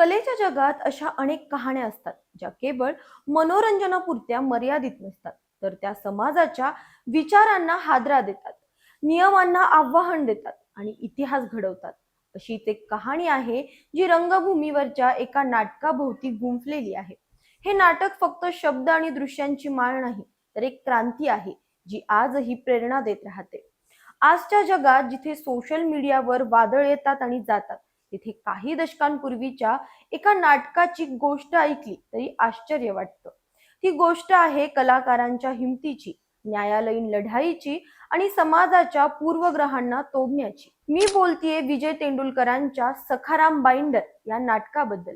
कलेच्या जगात अशा अनेक कहाण्या असतात ज्या केवळ मनोरंजनापुरत्या मर्यादित नसतात तर त्या समाजाच्या विचारांना हादरा देतात नियमांना आव्हान देतात आणि इतिहास घडवतात. अशीच एक कहाणी आहे जी रंगभूमीवरच्या एका नाटकाभोवती गुंफलेली आहे. हे नाटक फक्त शब्द आणि दृश्यांची माळ नाही तर एक क्रांती आहे जी आजही प्रेरणा देत राहते. आजच्या जगात जिथे सोशल मीडियावर वादळ येतात आणि जातात तिथे काही दशकांपूर्वीच्या एका नाटकाची गोष्ट ऐकली तरी आश्चर्य वाटतं. ती गोष्ट आहे कलाकारांच्या हिमतीची न्यायालयीन लढाईची आणि समाजाच्या पूर्वग्रहांना तोडण्याची. मी बोलतीये विजय तेंडुलकरांच्या सखाराम बाइंडर या नाटकाबद्दल.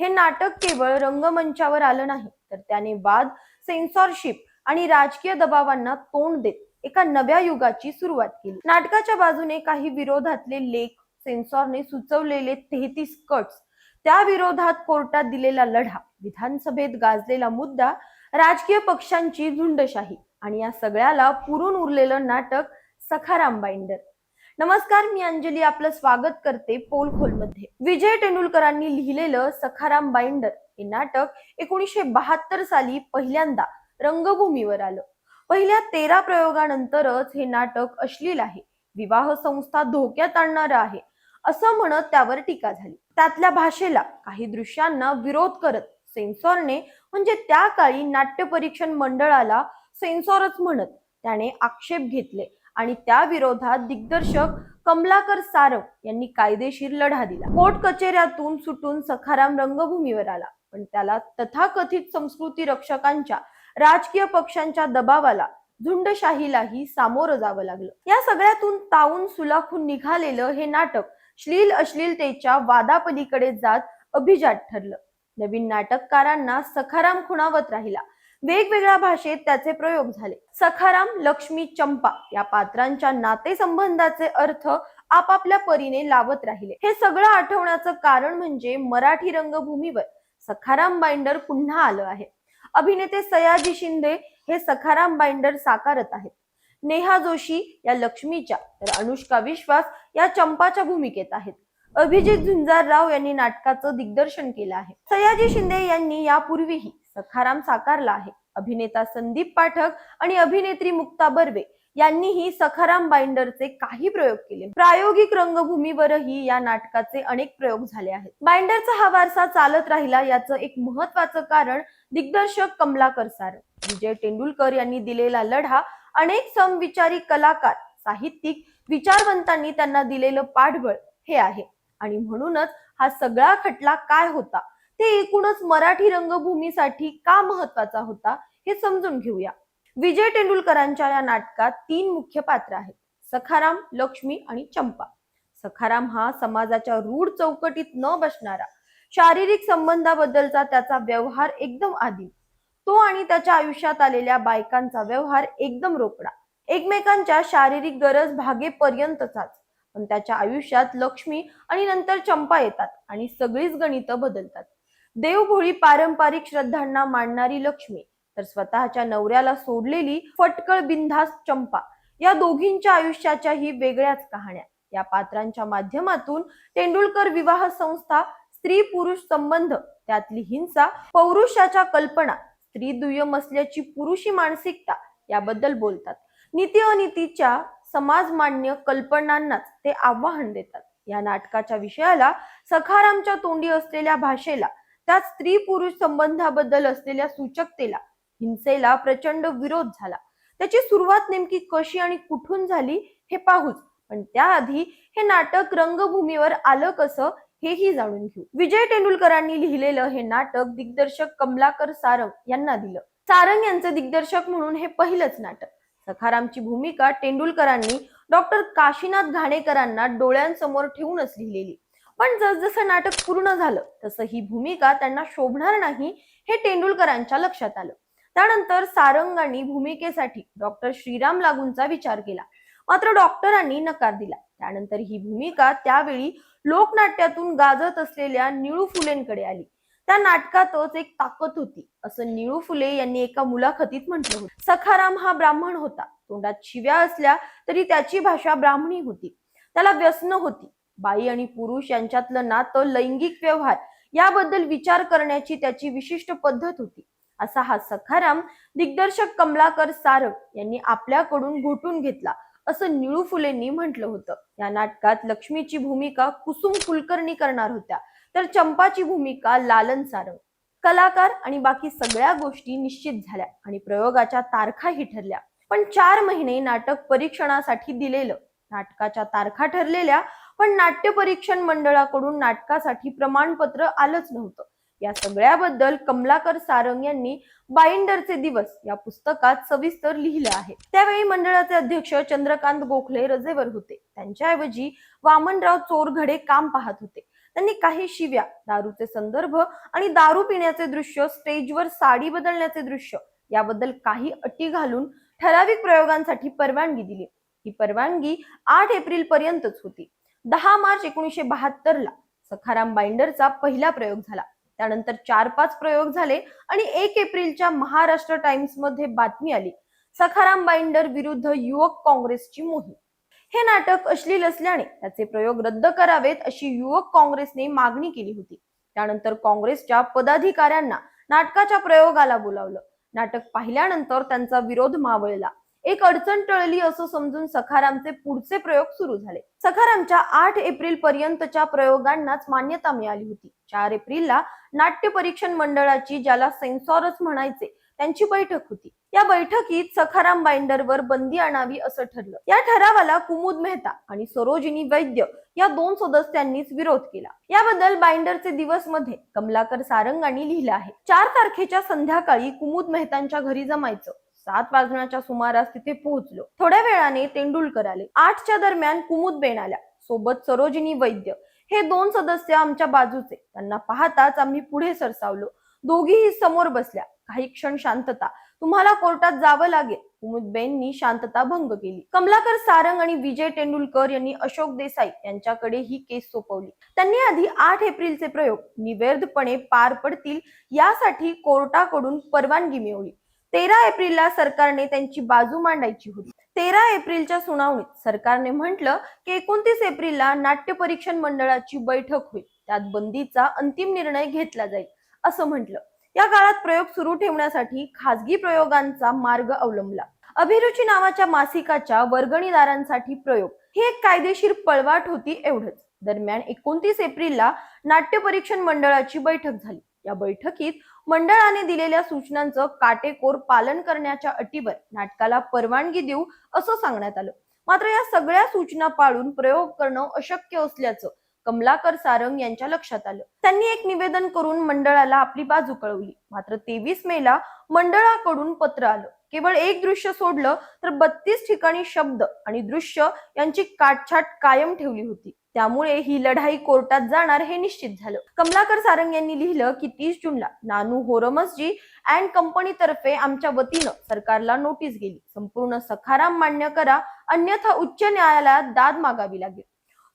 हे नाटक केवळ रंगमंचावर आलं नाही तर त्याने वाद सेन्सॉरशिप आणि राजकीय दबावांना तोंड देत एका नव्या युगाची सुरुवात केली. नाटकाच्या बाजूने काही विरोधातले लेख सेन्सॉरने सुचवलेले तेहतीस कट्स त्या विरोधात कोर्टात दिलेला लढा विधानसभेत गाजलेला मुद्दा राजकीय पक्षांची झुंडशाही आणि या सगळ्याला पुरून उरलेलं नाटक सखाराम बाइंडर नमस्कार मी अंजली आपलं स्वागत करते पोलखोलमध्ये विजय तेंडुलकरांनी लिहिलेलं सखाराम बाइंडर हे नाटक एकोणीसशे बहात्तर साली पहिल्यांदा रंगभूमीवर आलं. पहिल्या तेरा प्रयोगानंतरच हे नाटक अश्लील आहे. विवाह संस्था धोक्यात आणणारं आहे. असं म्हणत त्यावर टीका झाली. त्यातल्या भाषेला काही दृश्यांना विरोध करत सेन्सॉरने म्हणजे त्या काळी नाट्य परीक्षण मंडळाला सेन्सॉरच म्हणत त्याने आक्षेप घेतले आणि त्या विरोधात दिग्दर्शक कमलाकर सारव यांनी कायदेशीर लढा दिला. कोर्ट कचेऱ्यातून सुटून सखाराम रंगभूमीवर आला पण त्याला तथाकथित संस्कृती रक्षकांच्या राजकीय पक्षांच्या दबावाला झुंडशाहीलाही सामोरं जावं लागलं. या सगळ्यातून ताऊन सुलाखून निघालेलं हे नाटक श्लील अश्लीलतेच्या वादापलीकडे जात अभिजात ठरलं. नवीन नाटककारांना सखाराम खुणावत राहिला. वेगवेगळ्या भाषेत त्याचे प्रयोग झाले. सखाराम लक्ष्मी चंपा या पात्रांच्या नातेसंबंधाचे अर्थ आपापल्या परीने लावत राहिले. हे सगळं आठवण्याचं कारण म्हणजे मराठी रंगभूमीवर सखाराम बाइंडर पुन्हा आलं आहे. अभिनेते सयाजी शिंदे हे सखाराम बाइंडर साकारत आहेत. नेहा जोशी या लक्ष्मीच्या तर अनुष्का विश्वास या चंपाच्या भूमिकेत आहेत. अभिजित झुंजारराव यांनी नाटकाचं दिग्दर्शन केलं आहे. सयाजी शिंदे यांनी यापूर्वीही सखाराम साकारला आहे. अभिनेता संदीप पाठक आणि अभिनेत्री मुक्ता बर्वे यांनीही सखाराम बाइंडरचे काही प्रयोग केले. प्रायोगिक रंगभूमीवरही या नाटकाचे अनेक प्रयोग झाले आहेत. बाइंडरचा हा वारसा चालत राहिला याचं एक महत्वाचं कारण दिग्दर्शक कमलाकर सार. विजय तेंडुलकर यांनी दिलेला लढा अनेक समविचारी कलाकार साहित्यिक विचारवंतांनी त्यांना दिलेलं पाठबळ हे आहे. आणि म्हणूनच हा सगळा खटला काय होता? ते एकूणच मराठी रंगभूमीसाठी का महत्त्वाचा होता हे समजून घेऊया. विजय तेंडुलकरांच्या या नाटकात तीन मुख्य पात्र आहेत सखाराम लक्ष्मी आणि चंपा. सखाराम हा समाजाच्या रूढ चौकटीत न बसणारा शारीरिक संबंधाबद्दलचा त्याचा व्यवहार एकदम आदिम तो आणि त्याच्या आयुष्यात आलेल्या बायकांचा व्यवहार एकदम रोकडा. एकमेकांच्या शारीरिक गरज भागेपर्यंतचाच. पण त्याच्या आयुष्यात लक्ष्मी आणि नंतर चंपा येतात आणि सगळीच गणितं बदलतात. देवभोळी पारंपरिक श्रद्धांना मांडणारी लक्ष्मी तर स्वतःच्या नवऱ्याला सोडलेली फटकळ बिंधास चंपा या दोघींच्या आयुष्याच्याही वेगळ्याच कहाण्या. या पात्रांच्या माध्यमातून तेंडुलकर विवाह संस्था स्त्री पुरुष संबंध त्यातली हिंसा पौरुषाच्या कल्पना स्त्री दुय्यम असल्याची पुरुषी मानसिकता याबद्दल बोलतात. नीती अनितीच्या समाजमान्य कल्पनांनाच ते आव्हान देतात. या नाटकाच्या विषयाला सखारामच्या तोंडी असलेल्या भाषेला त्या स्त्री पुरुष संबंधाबद्दल असलेल्या सूचकतेला हिंसेला प्रचंड विरोध झाला. त्याची सुरुवात नेमकी कशी आणि कुठून झाली हे पाहूच पण त्याआधी हे नाटक रंगभूमीवर आलं कसं हेही जाणून घेऊ. विजय तेंडुलकरांनी लिहिलेलं हे नाटक दिग्दर्शक कमलाकर सारंग यांना दिलं. सारंग यांचं दिग्दर्शक म्हणून हे पहिलंच नाटक. सखारामची भूमिका तेंडुलकरांनी डॉक्टर काशीनाथ घाणेकरांना डोळ्यांसमोर ठेवूनच लिहिलेली. पण जसजसं नाटक पूर्ण झालं तसं ही भूमिका त्यांना शोभणार नाही हे तेंडुलकरांच्या लक्षात आलं. त्यानंतर सारंगांनी भूमिकेसाठी डॉक्टर श्रीराम लागूंचा विचार केला. मात्र डॉक्टरांनी नकार दिला. त्यानंतर ही भूमिका त्यावेळी लोकनाट्यातून गाजत असलेल्या निळू फुलेंकडे आली. त्या नाटकातच एक ताकद होती. असं निळू फुले यांनी एका मुलाखतीत म्हटलं होतं. सखाराम हा ब्राह्मण होता. तोंडात शिव्या असल्या तरी त्याची भाषा ब्राह्मणी होती. त्याला व्यसन होती. बाई आणि पुरुष यांच्यातलं नातं लैंगिक व्यवहार याबद्दल विचार करण्याची त्याची विशिष्ट पद्धत होती. असा हा सखाराम दिग्दर्शक कमलाकर सारक यांनी आपल्याकडून घोटून घेतला. असं निळू फुलेंनी म्हटलं होतं. या नाटकात लक्ष्मीची भूमिका कुसुम कुलकर्णी करणार होत्या. तर चंपाची भूमिका लालन सारंग. कलाकार आणि बाकी सगळ्या गोष्टी निश्चित झाल्या आणि प्रयोगाच्या तारखाही ठरल्या. पण चार महिने नाटक परीक्षणासाठी दिलेलं. नाटकाच्या तारखा ठरलेल्या पण नाट्य परीक्षण मंडळाकडून नाटकासाठी प्रमाणपत्र आलंच नव्हतं. या सगळ्याबद्दल कमलाकर सारंग यांनी बाइंडरचे दिवस या पुस्तकात सविस्तर लिहिलं आहे. त्यावेळी मंडळाचे अध्यक्ष चंद्रकांत गोखले रजेवर होते. त्यांच्याऐवजी वामनराव चोरघडे काम पाहत होते. त्यांनी काही शिव्या दारूचे संदर्भ आणि दारू पिण्याचे दृश्य स्टेजवर साडी बदलण्याचे दृश्य याबद्दल काही अटी घालून ठराविक प्रयोगांसाठी परवानगी दिली. ही परवानगी आठ एप्रिल पर्यंतच होती. दहा मार्च एकोणीसशे बहात्तर ला सखाराम बाइंडरचा पहिला प्रयोग झाला. त्यानंतर चार पाच प्रयोग झाले आणि एक एप्रिलच्या महाराष्ट्र टाइम्समध्ये बातमी आली. सखाराम बाइंडर विरुद्ध युवक काँग्रेसची मोहीम. हे नाटक अश्लील असल्याने त्याचे प्रयोग रद्द करावेत अशी युवक काँग्रेसने मागणी केली होती. त्यानंतर काँग्रेसच्या पदाधिकाऱ्यांना नाटकाच्या प्रयोगाला बोलावलं. नाटक पाहिल्यानंतर त्यांचा विरोध मावळला. एक अडचण टळली असं समजून सखारामचे पुढचे प्रयोग सुरू झाले. सखारामच्या आठ एप्रिल पर्यंतच्या प्रयोगांनाच मान्यता मिळाली होती. चार एप्रिलला नाट्य परीक्षण मंडळाची ज्याला सेन्सॉरच म्हणायचे त्यांची बैठक होती. या बैठकीत सखाराम बाइंडरवर बंदी आणावी असं ठरलं. या ठरावाला कुमुद मेहता आणि सरोजिनी वैद्य या दोन सदस्यांनीच विरोध केला. याबद्दल बाइंडरचे दिवसमध्ये कमलाकर सारंगांनी लिहिलं आहे. चार तारखेच्या संध्याकाळी कुमुद मेहतांच्या घरी जमायचं. सात वाजण्याच्या सुमारास तिथे पोहोचलो. थोड्या वेळाने तेंडुलकर आले. आठच्या दरम्यान कुमुद बेन आल्या. सोबत सरोजिनी वैद्य. हे दोन सदस्य आमच्या बाजूचे. त्यांना पाहताच आम्ही पुढे सरसावलो. दोघीही समोर बसल्या. काही क्षण शांतता. तुम्हाला कोर्टात जावं लागेल. कुमुदबेननी शांतता भंग केली. कमलाकर सारंग आणि विजय तेंडुलकर यांनी अशोक देसाई यांच्याकडे ही केस सोपवली. त्यांनी आधी आठ एप्रिलचे प्रयोग निवेर्दपणे पार पडतील यासाठी कोर्टाकडून परवानगी मिळवली. तेरा एप्रिलला सरकारने त्यांची बाजू मांडायची होती. तेरा एप्रिलच्या सुनावणीत सरकारने म्हटलं की एकोणतीस एप्रिलला नाट्य परीक्षण मंडळाची बैठक होईल. त्यात बंदीचा अंतिम निर्णय घेतला जाईल असं म्हटलं. या काळात प्रयोग सुरू ठेवण्यासाठी खासगी प्रयोगांचा मार्ग अवलंबला. अभिरुची नावाच्या मासिकाच्या वर्गणीदारांसाठी प्रयोग. ही एक कायदेशीर पळवाट होती एवढंच. दरम्यान एकोणतीस एप्रिलला नाट्य परीक्षण मंडळाची बैठक झाली. या बैठकीत मंडळाने दिलेल्या सूचनांचं काटेकोर पालन करण्याच्या अटीवर नाटकाला परवानगी देऊ असं सांगण्यात आलं. मात्र या सगळ्या सूचना पाळून प्रयोग करणं अशक्य असल्याचं कमलाकर सारंग यांच्या लक्षात आलं. त्यांनी एक निवेदन करून मंडळाला आपली बाजू कळवली. मात्र तेवीस मेला मंडळाकडून पत्र आलं. केवळ एक दृश्य सोडलं तर बत्तीस ठिकाणी शब्द आणि दृश्य यांची काटछाट कायम ठेवली होती. त्यामुळे ही लढाई कोर्टात जाणार हे निश्चित झालं. कमलाकर सारंग यांनी लिहिलं की तीस जूनला नानू होरमसजी अँड कंपनी तर्फे आमच्या वतीनं सरकारला नोटीस गेली. संपूर्ण सखाराम मान्य करा अन्यथा उच्च न्यायालयात दाद मागावी लागेल.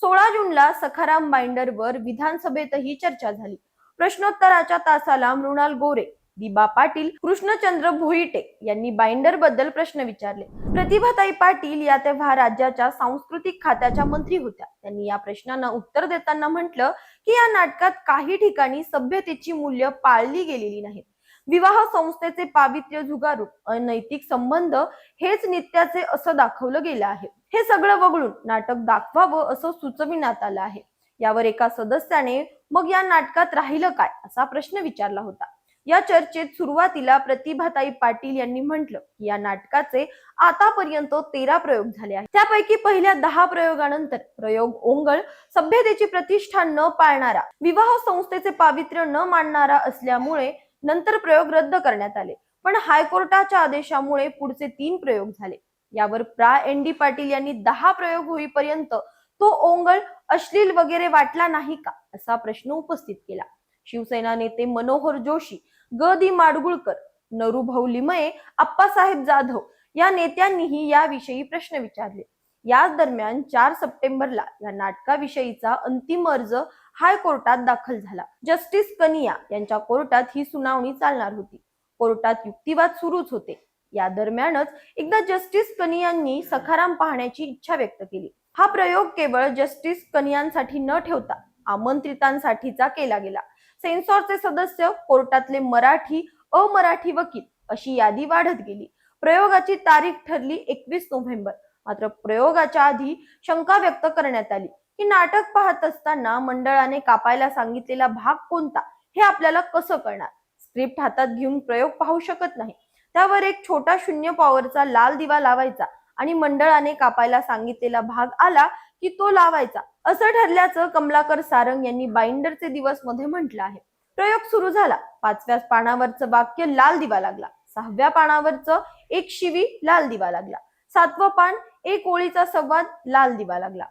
सोळा जूनला सखाराम बाइंडरवर विधानसभेतही चर्चा झाली. प्रश्नोत्तराच्या तासाला मृणाल गोरे दिबा पाटील कृष्णचंद्र भोईटे यांनी बाइंडरबद्दल प्रश्न विचारले. प्रतिभाताई पाटील या तेव्हा राज्याच्या सांस्कृतिक खात्याच्या मंत्री होत्या. त्यांनी या प्रश्नांना उत्तर देताना म्हटलं की या नाटकात काही ठिकाणी सभ्यतेची मूल्य पाळली गेलेली नाहीत. विवाह संस्थेचे पावित्र्य झुगारू अनैतिक संबंध हेच नित्याचे असं दाखवलं गेलं आहे. हे सगळं वगळून नाटक दाखवावं असं सुचविण्यात आलं आहे. यावर एका सदस्याने मग या नाटकात राहिलं काय? असा प्रश्न विचारला होता. या चर्चेत सुरुवातीला प्रतिभाताई पाटील यांनी म्हटलं की या नाटकाचे आतापर्यंत तेरा प्रयोग झाले आहेत. त्यापैकी पहिल्या दहा प्रयोगानंतर प्रयोग ओंगळ सभ्यतेची प्रतिष्ठा न पाळणारा विवाह संस्थेचे पावित्र्य न मानणारा असल्यामुळे नंतर प्रयोग रद्द करण्यात आले. पण हायकोर्टाच्या आदेशामुळे पुढचे तीन प्रयोग झाले. यावर प्रा. एन. डी. पाटील यांनी दहा प्रयोग होईपर्यंत तो ओंगळ अश्लील वगैरे वाटला नाही का असा प्रश्न उपस्थित केला. शिवसेना नेते मनोहर जोशी ग दी माडगुळकर नरुभाऊ लिमये आप्पासाहेब जाधव या नेत्यांनीही याविषयी प्रश्न विचारले. याच दरम्यान चार सप्टेंबरला या नाटकाविषयीचा अंतिम अर्ज हायकोर्टात दाखल झाला. जस्टिस कनिया यांच्या कोर्टात ही सुनावणी चालणार होती. कोर्टात युक्तिवाद सुरूच होते. या दरम्यानच एकदा जस्टिस कनियांनी सखाराम पाहण्याची इच्छा व्यक्त केली. हा प्रयोग केवळ जस्टिस कनियांसाठी न ठेवता आमंत्रितांसाठीचा केला गेला. सेन्सॉरचे सदस्य कोर्टातले मराठी अमराठी वकील अशी यादी वाढत गेली. प्रयोगाची तारीख ठरली एकवीस नोव्हेंबर. मात्र प्रयोगाच्या आधी शंका व्यक्त करण्यात आली की नाटक पाहत असताना मंडळाने कापायला सांगितलेला भाग कोणता? हे आपल्याला कसं कळणार? स्क्रिप्ट हातात घेऊन प्रयोग पाहू शकत नाही. त्यावर एक छोटा शून्य पॉवरचा लाल दिवा लावायचा आणि मंडळाने कापायला सांगितलेला भाग आला की तो लावायचा. असं ठरल्याचं कमलाकर सारंग यांनी बाइंडरचे दिवसमध्ये म्हटलं आहे. प्रयोग सुरू झाला. पाचव्या पानावरचं वाक्य लाल दिवा लागला. सहाव्या पानावरचं एक शिवी लाल दिवा लागला. सातवं पान एक ओळीचा संवाद लाल दिवा लागला.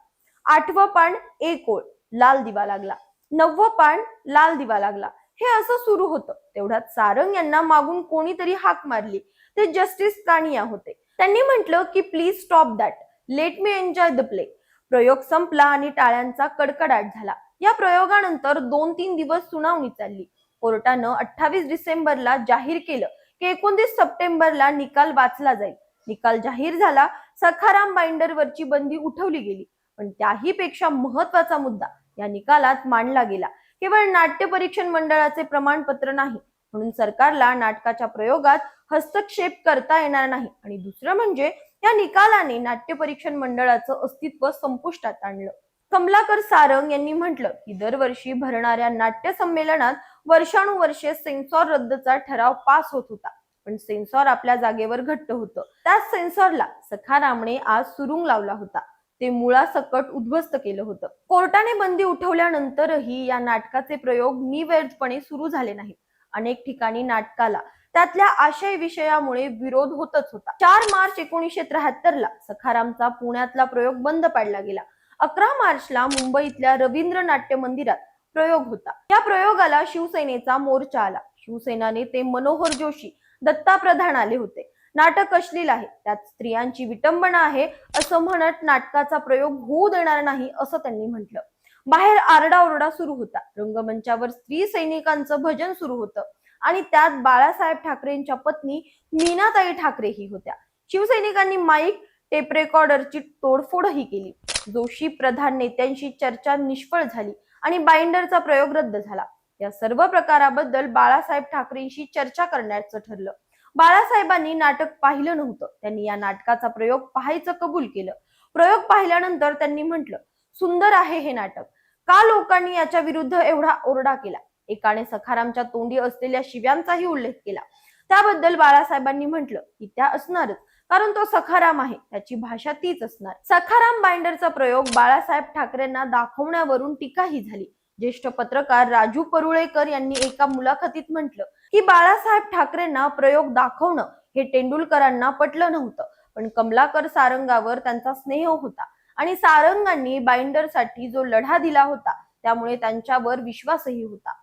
आठवं पान एक ओळ लाल दिवा लागला. नववं पान लाल दिवा लागला. हे असं सुरू होतं. तेवढ्यात सारंग यांना मागून कोणीतरी हाक मारली. ते जस्टिस कानिया होते. त्यांनी म्हटलं की please stop that. Let me enjoy the play. प्रयोग संपला आणि टाळ्यांचा कडकडाट झाला. या प्रयोगानंतर दोन तीन दिवस सुनावणी चालली. कोर्टानं अठ्ठावीस डिसेंबरला जाहीर केलं की एकोणतीस सप्टेंबरला निकाल वाचला जाईल. निकाल जाहीर झाला सखाराम बाइंडरवरची बंदी उठवली गेली. पण त्याही पेक्षा महत्त्वाचा मुद्दा या निकालात मांडला गेला. केवळ नाट्य परीक्षण मंडळाचे प्रमाणपत्र नाही म्हणून सरकारला नाटकाच्या प्रयोगात हस्तक्षेप करता येणार नाही. आणि दुसरं म्हणजे या निकालाने नाट्य परीक्षण मंडळाचं अस्तित्व संपुष्टात आणलं. कमलाकर सारंग यांनी म्हटलं की दरवर्षी भरणाऱ्या नाट्य संमेलनात वर्षानुवर्षे सेन्सॉर रद्दचा ठराव पास होत होता. पण सेन्सॉर आपल्या जागेवर घट्ट होतं. त्याच सेन्सॉरला सखारामने आज सुरुंग लावला होता. ते मुळासकट उद्ध्वस्त केलं होतं. कोर्टाने बंदी उठवल्यानंतरही या नाटकाचे प्रयोग निवैधपणे सुरू झाले नाहीत. अनेक ठिकाणी नाटकाला त्यातल्या आशय विषयामुळे विरोध होतच होता. चार मार्च एकोणीशे त्र्याहत्तर ला सखारामचा पुण्यातला प्रयोग बंद पाडला गेला. अकरा मार्चला मुंबईतल्या रवींद्र नाट्य मंदिरात प्रयोग होता. या प्रयोगाला शिवसेनेचा मोर्चा आला. शिवसेनाने ते मनोहर जोशी दत्ता प्रधान आले होते. नाटक अश्लील आहे. त्यात स्त्रियांची विटंबना आहे असं म्हणत नाटकाचा प्रयोग होऊ देणार नाही असं त्यांनी म्हटलं. बाहेर आरडाओरडा सुरू होता. रंगमंचावर स्त्री सैनिकांचं भजन सुरू होतं. आणि त्यात बाळासाहेब ठाकरेंच्या पत्नी मीनाताई ठाकरे ही होत्या. शिवसैनिकांनी माईक टेप रेकॉर्डरची तोडफोडही केली. जोशी प्रधान नेत्यांशी चर्चा निष्फळ झाली आणि बाइंडरचा प्रयोग रद्द झाला. या सर्व प्रकाराबद्दल बाळासाहेब ठाकरेंशी चर्चा करण्याचं ठरलं. बाळासाहेबांनी नाटक पाहिलं नव्हतं. त्यांनी या नाटकाचा प्रयोग पाहायचं कबूल केलं. प्रयोग पाहिल्यानंतर त्यांनी म्हटलं सुंदर आहे हे नाटक. का लोकांनी याच्या विरुद्ध एवढा ओरडा केला? एकाने सखारामच्या तोंडी असलेल्या शिव्यांचाही उल्लेख केला. त्याबद्दल बाळासाहेबांनी म्हटलं की त्या असणारच कारण तो सखाराम आहे त्याची भाषा तीच असणार. सखाराम बाइंडरचा प्रयोग बाळासाहेब ठाकरेंना दाखवण्यावरून टीकाही झाली. ज्येष्ठ पत्रकार राजू परुळेकर यांनी एका मुलाखतीत म्हटलं की बाळासाहेब ठाकरेंना प्रयोग दाखवणं हे तेंडुलकरांना पटलं नव्हतं पण कमलाकर सारंगावर त्यांचा स्नेह होता आणि सारंगांनी बाइंडरसाठी जो लढा दिला होता त्यामुळे त्यांच्यावर विश्वासही होता.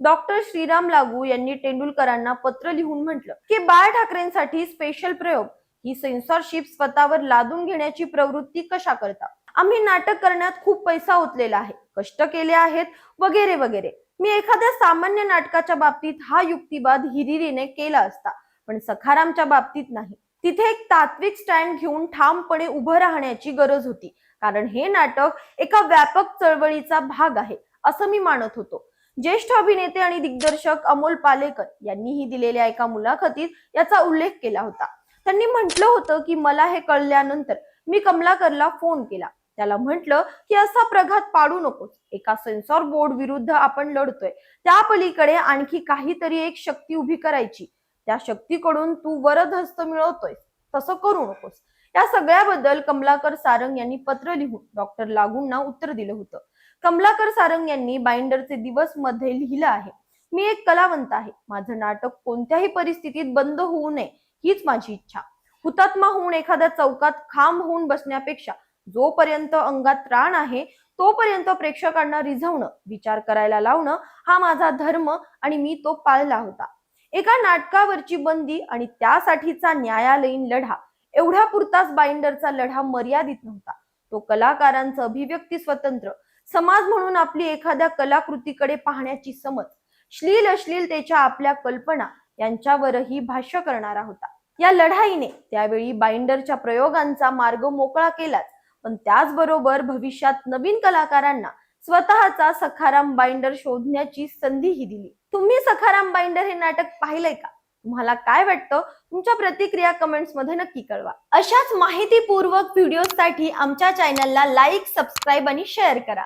डॉक्टर श्रीराम लागू यांनी तेंडुलकरांना पत्र लिहून म्हटलं की बाळ ठाकरेंसाठी स्पेशल प्रयोग. ही सेन्सॉरशिप स्वतःवर लादून घेण्याची प्रवृत्ती कशा करता? आम्ही नाटक करण्यात खूप पैसा ओतलेला आहे. कष्ट केले आहेत वगैरे वगैरे. मी एखाद्या सामान्य नाटकाच्या बाबतीत हा युक्तिवाद हिरिरीने केला असता पण सखारामच्या बाबतीत नाही. तिथे एक तात्विक स्टँड घेऊन ठामपणे उभं राहण्याची गरज होती. कारण हे नाटक एका व्यापक चळवळीचा भाग आहे असं मी मानत होतो. ज्येष्ठ अभिनेते आणि दिग्दर्शक अमोल पालेकर यांनीही दिलेल्या एका मुलाखतीत याचा उल्लेख केला होता. त्यांनी म्हटलं होतं की मला हे कळल्यानंतर मी कमलाकरला फोन केला. त्याला म्हटलं की असा प्रघात पाडू नकोस. एका सेन्सॉर बोर्ड विरुद्ध आपण लढतोय. त्या पलीकडे आणखी काहीतरी एक शक्ती उभी करायची. त्या शक्तीकडून तू वरदहस्त मिळवतोय तसं करू नकोस. या सगळ्याबद्दल कमलाकर सारंग यांनी पत्र लिहून डॉक्टर लागूंना उत्तर दिलं होतं. कमलाकर सारंग यांनी बाइंडरचे दिवसमध्ये लिहिलं आहे. मी एक कलावंत आहे. माझं नाटक कोणत्याही परिस्थितीत बंद होऊ नये हीच माझी इच्छा. हुतात्मा होऊन एखाद्या चौकात खांब होऊन बसण्यापेक्षा जोपर्यंत अंगात त्राण आहे तोपर्यंत प्रेक्षकांना रिझवणं विचार करायला लावणं हा माझा धर्म आणि मी तो पाळला होता. एका नाटकावरची बंदी आणि त्यासाठीचा न्यायालयीन लढा. एवढ्या पुरताच बाइंडरचा लढा मर्यादित नव्हता. तो कलाकारांचं अभिव्यक्ती स्वतंत्र समाज म्हणून आपली एखाद्या कलाकृतीकडे पाहण्याची समज श्लील अश्लीलतेच्या आपल्या कल्पना यांच्यावरही भाष्य करणारा होता. या लढाईने त्यावेळी बाइंडरच्या प्रयोगांचा मार्ग मोकळा केलाच. पण त्याचबरोबर भविष्यात नवीन कलाकारांना स्वतःचा सखाराम बाइंडर शोधण्याची संधीही दिली. तुम्ही सखाराम बाइंडर हे नाटक पाहिलंय का? तुम्हाला काय वाटतं? तुमच्या प्रतिक्रिया कमेंट्समध्ये नक्की कळवा. अशाच माहितीपूर्वक व्हिडिओसाठी आमच्या चॅनलला लाईक सबस्क्राईब आणि शेअर करा.